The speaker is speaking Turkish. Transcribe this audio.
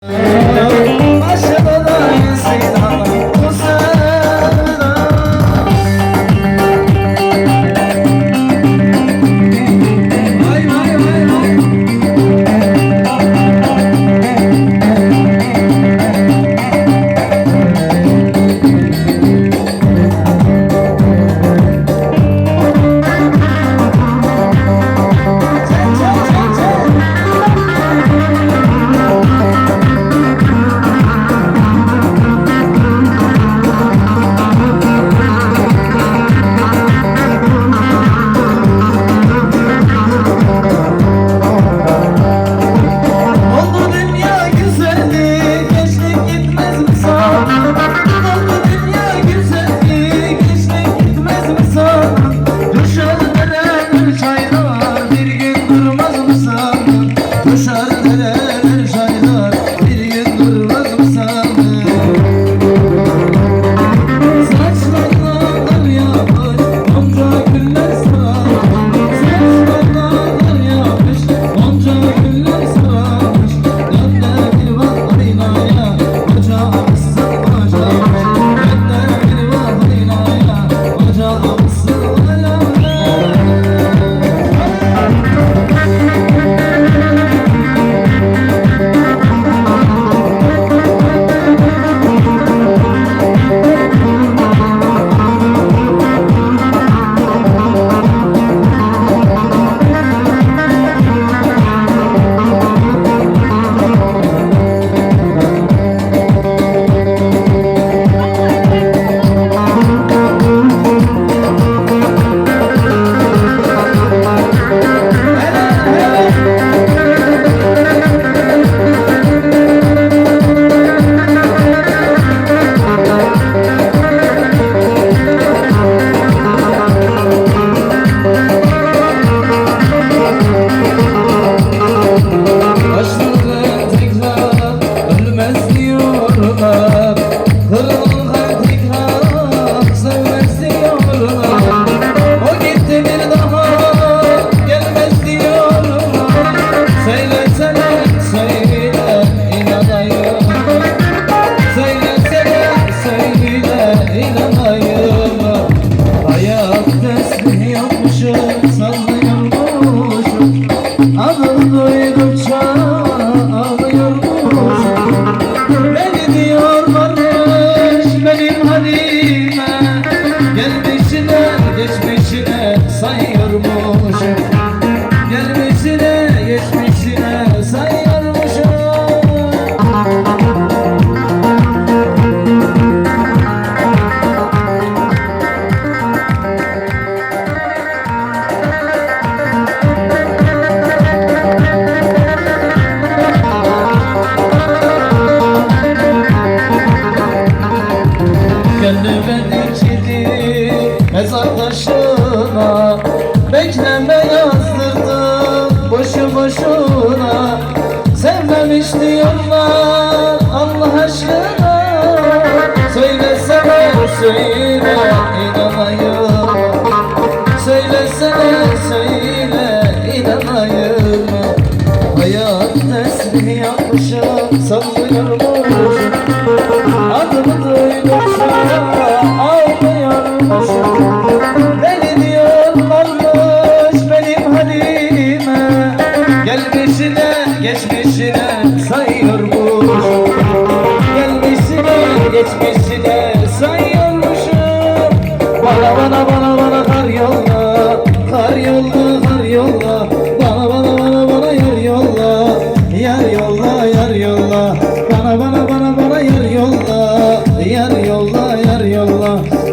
Oh. 나 Yeah. Bekleme yazdırdım boşu boşuna Sevmemişti yollar Allah aşkına. Söylesene söyle inanayım. Söylesene söyle inanayım. Hayat tesbih